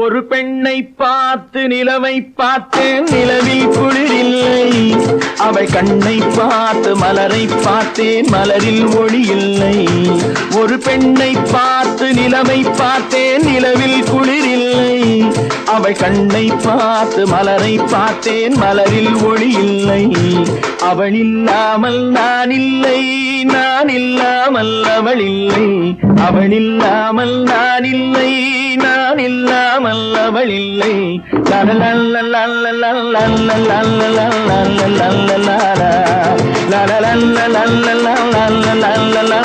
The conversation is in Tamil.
ஒரு பெண்ணை பார்த்து நிலவை பார்த்து நிலவில் குளிர் இல்லை அவள் கண்ணை பார்த்து மலரை பார்த்தேன் மலரில் ஒளி இல்லை. ஒரு பெண்ணை பார்த்து நிலவை பார்த்தேன் நிலவில் குளிர் இல்லை அவள் கண்ணை பார்த்து மலரை பார்த்தேன் மலரில் ஒளி இல்லை. அவள் இல்லாமல் நான் இல்லை நான் இல்லாமல் அவள் இல்லை. அவள் இல்லாமல் நான் இல்லை நான் இல்லாமல் அவள் இல்லை லல